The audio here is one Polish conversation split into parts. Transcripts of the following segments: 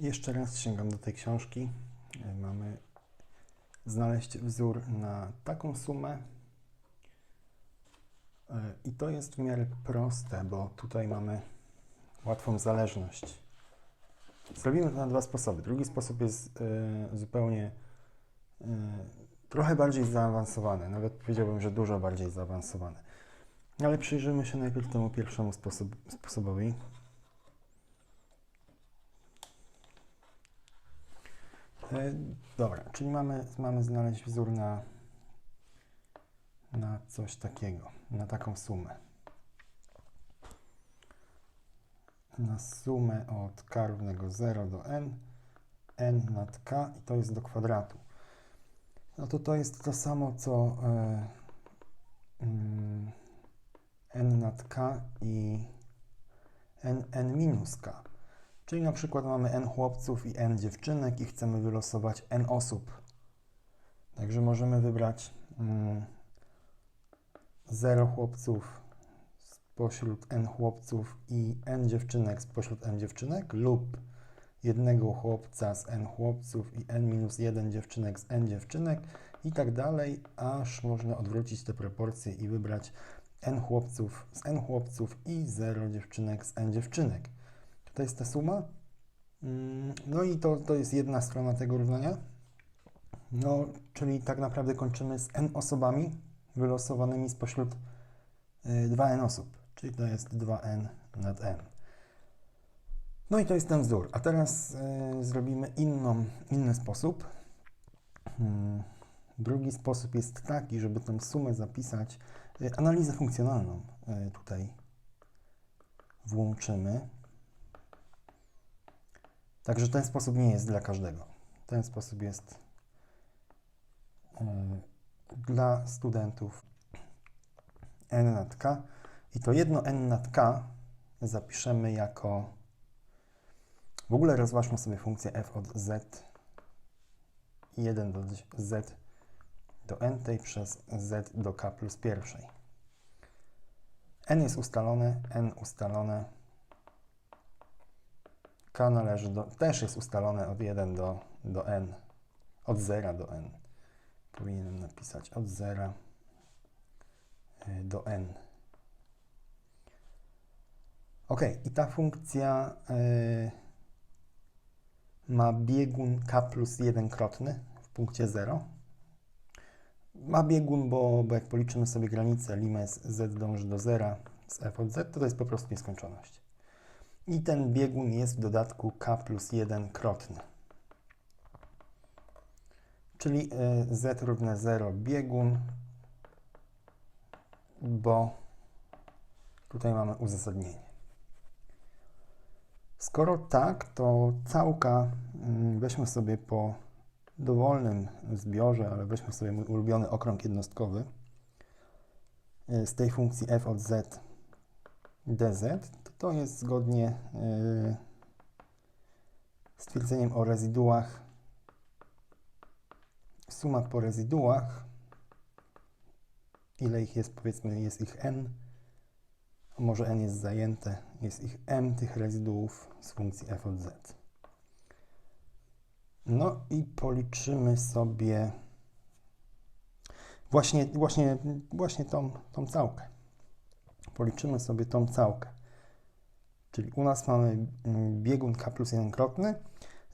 Jeszcze raz sięgam do tej książki. E, Mamy znaleźć wzór na taką sumę. E, I to jest w miarę proste, bo tutaj mamy łatwą zależność. Zrobimy to na dwa sposoby. Drugi sposób jest e, zupełnie e, trochę bardziej zaawansowany, nawet powiedziałbym, że dużo bardziej zaawansowany. Ale przyjrzymy się najpierw temu pierwszemu sposob, sposobowi. Dobra, czyli mamy, mamy znaleźć wzór na, na coś takiego, na taką sumę. Na sumę od k równego 0 do n, n nad k i to jest do kwadratu. No to to jest to samo, co e, mm, n nad k i n, n minus k. Czyli na przykład mamy n chłopców i n dziewczynek i chcemy wylosować n osób. Także możemy wybrać mm, 0 chłopców spośród n chłopców i n dziewczynek spośród n dziewczynek lub jednego chłopca z n chłopców i n minus 1 dziewczynek z n dziewczynek i tak dalej, aż można odwrócić te proporcje i wybrać n chłopców z n chłopców i 0 dziewczynek z n dziewczynek. To jest ta suma. Mm, No i to, to jest jedna strona tego równania. No, czyli tak naprawdę kończymy z n osobami wylosowanymi spośród y, 2n osób, czyli to jest 2n nad n. No i to jest ten wzór. A teraz y, zrobimy inną, inny sposób. Mm, Drugi sposób jest taki, żeby tę sumę zapisać, y, analizę funkcjonalną y, tutaj włączymy. Także ten sposób nie jest dla każdego. Ten sposób jest y, dla studentów n nad k i to jedno n nad k zapiszemy jako w ogóle rozważmy sobie funkcję f od z 1 do z do n tej przez z do k plus pierwszej. n jest ustalone, n ustalone, k należy do, też jest ustalone od 1 do, do n, od 0 do n. Powinienem napisać od 0 y, do n. Ok, i ta funkcja y, ma biegun k plus 1 krotny w punkcie 0. Ma biegun, bo, bo jak policzymy sobie granicę limes z dąży do 0 z f od z, to to jest po prostu nieskończoność. I ten biegun jest w dodatku k plus 1 krotny. Czyli y, z równe 0 biegun, bo tutaj mamy uzasadnienie. Skoro tak, to całka mm, weźmy sobie po dowolnym zbiorze, ale weźmy sobie mój ulubiony okrąg jednostkowy y, z tej funkcji f od z dz, to jest zgodnie y, z twierdzeniem o rezyduach suma po rezyduach ile ich jest, powiedzmy jest ich n może n jest zajęte, jest ich m tych rezyduów z funkcji f od z. No i policzymy sobie właśnie, właśnie, właśnie tą, tą całkę. Policzymy sobie tą całkę. Czyli u nas mamy mm, biegun k plus 1 krotny,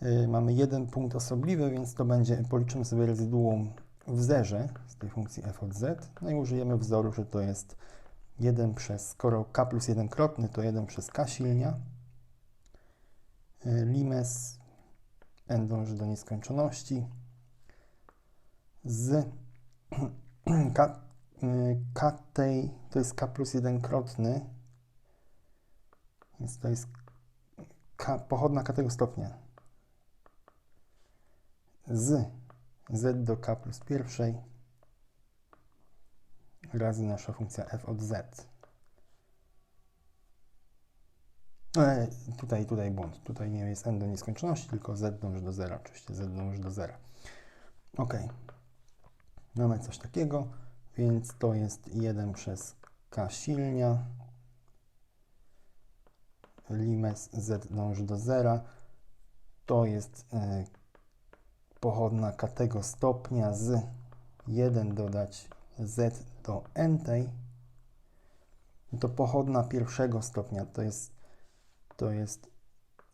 yy, mamy jeden punkt osobliwy, więc to będzie, policzymy sobie rezyduum w zerze z tej funkcji f od z, no i użyjemy wzoru, że to jest 1 przez, skoro k plus 1 krotny, to 1 przez k silnia. Yy, Limes n dąży do nieskończoności. Z k, yy, k tej, to jest k plus 1 krotny, więc to jest pochodna k tego stopnia. Z z do k plus pierwszej razy nasza funkcja f od z. E, tutaj, tutaj błąd. Tutaj nie jest n do nieskończoności, tylko z dąży do zera. Oczywiście z dąży do zera. Ok. Mamy coś takiego, więc to jest 1 przez k silnia. Limes z dąży do zera. to jest e, pochodna k stopnia z 1 dodać z do n tej, to pochodna pierwszego stopnia. To jest, to jest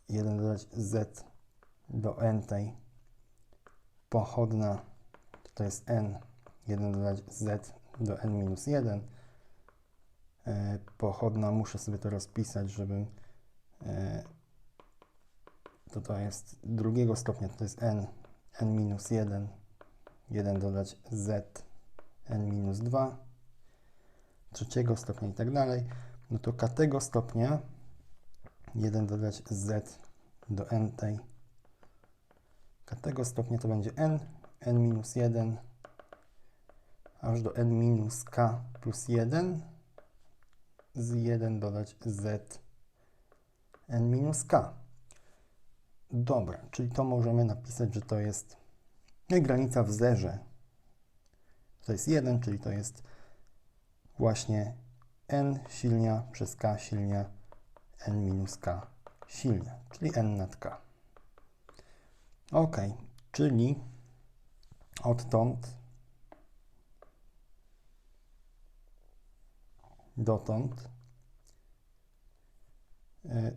1 dodać z do n tej, pochodna to jest n, 1 dodać z do n minus 1, e, pochodna, muszę sobie to rozpisać, żebym to to jest drugiego stopnia, to jest n, n minus 1, 1 dodać z, n minus 2, trzeciego stopnia i tak dalej, no to k tego stopnia 1 dodać z do n tej, k tego stopnia to będzie n, n minus 1, aż do n minus k plus 1, z 1 dodać z n minus k. Dobra, czyli to możemy napisać, że to jest granica w zerze. To jest 1, czyli to jest właśnie n silnia przez k silnia n minus k silnia, czyli n nad k. Ok, czyli odtąd dotąd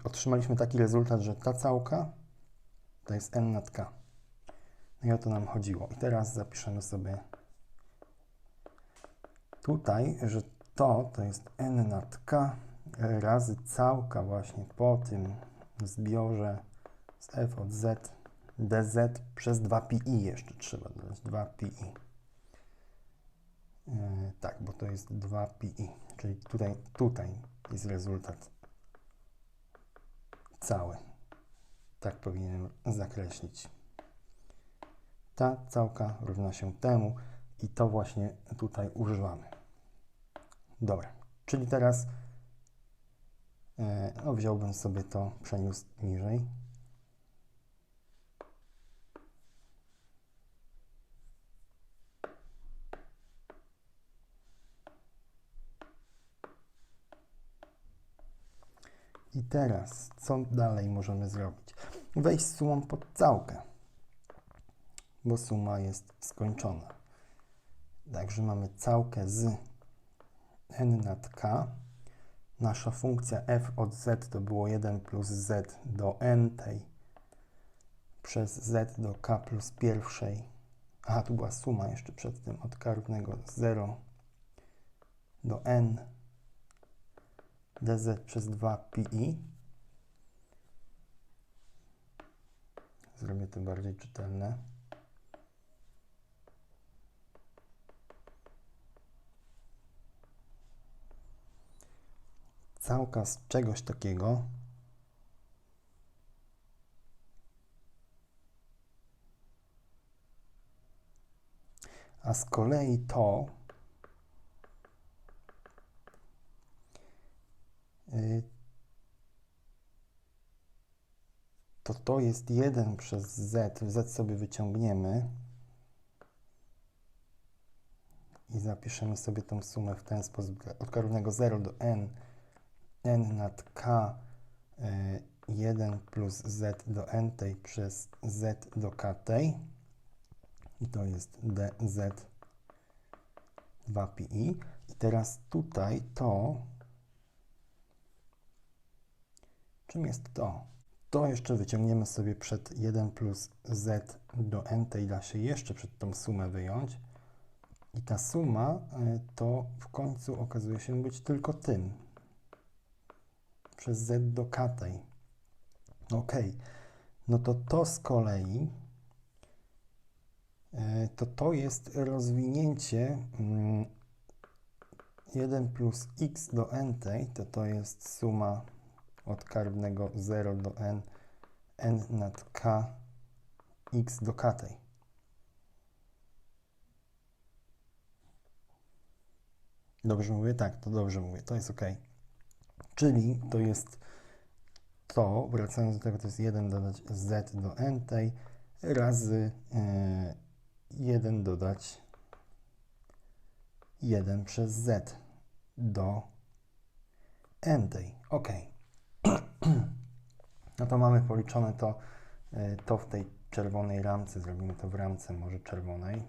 otrzymaliśmy taki rezultat, że ta całka to jest n nad k. No i o to nam chodziło. I teraz zapiszemy sobie tutaj, że to to jest n nad k razy całka właśnie po tym zbiorze z f od z dz przez 2pi jeszcze trzeba dodać 2pi. Yy, tak, bo to jest 2pi, czyli tutaj, tutaj jest rezultat cały. Tak powinienem zakreślić. Ta całka równa się temu i to właśnie tutaj używamy. Dobra, czyli teraz yy, no, wziąłbym sobie to, przeniósł niżej. I teraz, co dalej możemy zrobić? Wejść z sumą pod całkę, bo suma jest skończona. Także mamy całkę z n nad k. Nasza funkcja f od z to było 1 plus z do n tej przez z do k plus pierwszej. Aha, tu była suma jeszcze przed tym od k równego 0 do n dz przez 2pi. Zrobię to bardziej czytelne. Całka z czegoś takiego a z kolei to to to jest 1 przez z, z sobie wyciągniemy i zapiszemy sobie tą sumę w ten sposób, od k równego 0 do n, n nad k y, 1 plus z do n tej przez z do k tej. I to jest dz 2pi i teraz tutaj to czym jest to? To jeszcze wyciągniemy sobie przed 1 plus z do n tej da się jeszcze przed tą sumę wyjąć i ta suma y, to w końcu okazuje się być tylko tym przez z do k tej. Ok, no to to z kolei y, to to jest rozwinięcie 1 mm, plus x do n tej, to to jest suma od k równego 0 do n, n nad k, x do k tej. Dobrze mówię? Tak, to dobrze mówię, to jest ok. Czyli to jest to, wracając do tego, to jest 1 dodać z do n tej razy yy, 1 dodać 1 przez z do n tej. Ok. No to mamy policzone to y, to w tej czerwonej ramce, zrobimy to w ramce może czerwonej.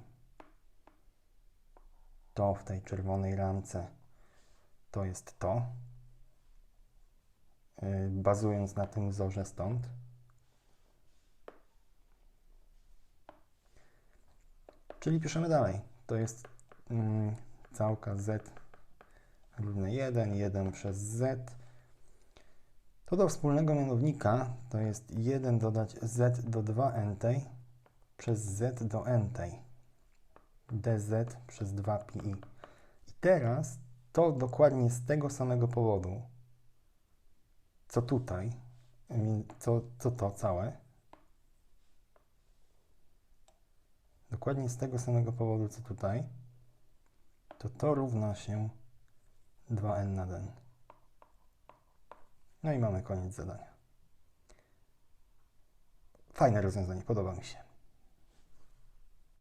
To w tej czerwonej ramce to jest to. Y, Bazując na tym wzorze stąd. Czyli piszemy dalej. To jest mm, całka z równe 1, 1 przez z. To do wspólnego mianownika to jest 1 dodać z do 2n przez z do n dz przez 2pi. I teraz to dokładnie z tego samego powodu, co tutaj, co, co to całe, dokładnie z tego samego powodu, co tutaj, to to równa się 2n nad n. No i mamy koniec zadania. Fajne rozwiązanie, podoba mi się.